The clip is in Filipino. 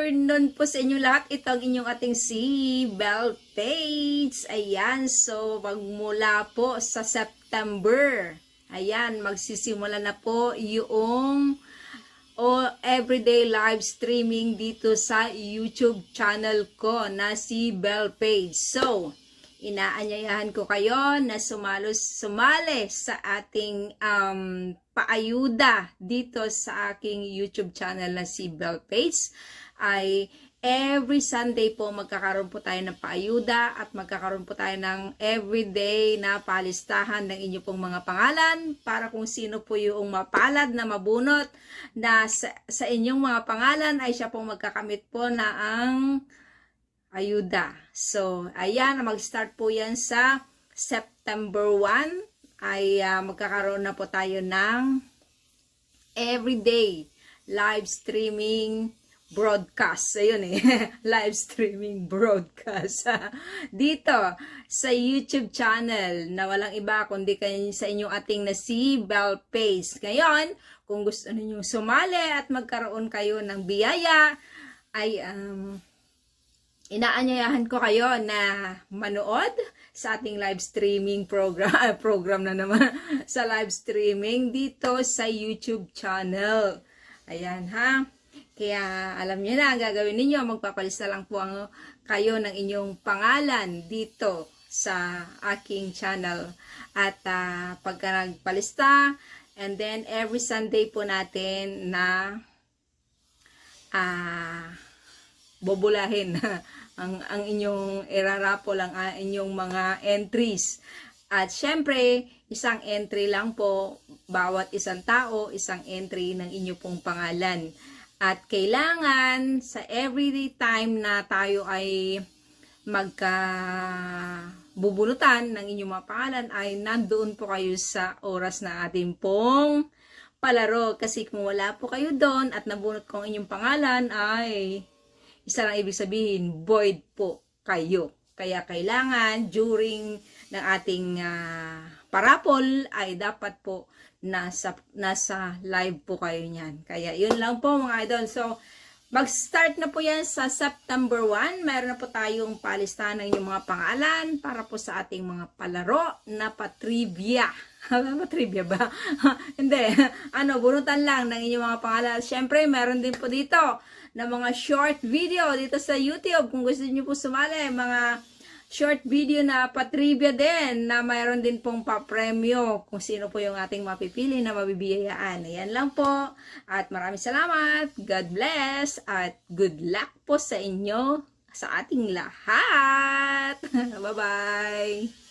afternoon po sa inyo lahat. Ito ang inyong ating si Bell Page. Ayan, so magmula po sa September. Ayan, magsisimula na po yung o everyday live streaming dito sa YouTube channel ko na si Bell Page. So, inaanyayahan ko kayo na sumalos sumali sa ating um, paayuda dito sa aking YouTube channel na si Bell Page ay every Sunday po magkakaroon po tayo ng paayuda at magkakaroon po tayo ng everyday na palistahan ng inyo pong mga pangalan para kung sino po yung mapalad na mabunot na sa, sa inyong mga pangalan ay siya pong magkakamit po na ang ayuda. So, ayan, mag-start po yan sa September 1 ay ah, magkakaroon na po tayo ng everyday live streaming broadcast. Ayun eh, live streaming broadcast. Dito sa YouTube channel na walang iba kundi kayo sa inyong ating na si Bell Page. Ngayon, kung gusto ninyong sumali at magkaroon kayo ng biyaya, ay um, inaanyayahan ko kayo na manood sa ating live streaming program program na naman sa live streaming dito sa YouTube channel. Ayan ha. Kaya alam niyo na ang gagawin ninyo, magpapalista lang po ang, kayo ng inyong pangalan dito sa aking channel. At ah, pagka nagpalista, and then every Sunday po natin na ah bobulahin ang ang inyong irarapol ang ah, inyong mga entries. At syempre, isang entry lang po bawat isang tao, isang entry ng inyo pong pangalan. At kailangan sa every time na tayo ay magka bubulutan ng inyong mga pangalan ay nandoon po kayo sa oras na ating pong palaro. Kasi kung wala po kayo doon at nabunot ko ang inyong pangalan ay isa lang ibig sabihin, void po kayo. Kaya kailangan during ng ating ah, parapol ay dapat po nasa, nasa live po kayo niyan. Kaya yun lang po mga idol. So, mag-start na po yan sa September 1. Meron na po tayong palistahan ng inyong mga pangalan para po sa ating mga palaro na patrivia. Alam mo, trivia ba? Hindi. ano, bunutan lang ng inyong mga pangalan. Siyempre, meron din po dito na mga short video dito sa YouTube. Kung gusto niyo po sumali, mga short video na patrivia din na mayroon din pong papremyo kung sino po yung ating mapipili na mabibiyayaan. Ayan lang po. At maraming salamat. God bless. At good luck po sa inyo sa ating lahat. Bye-bye.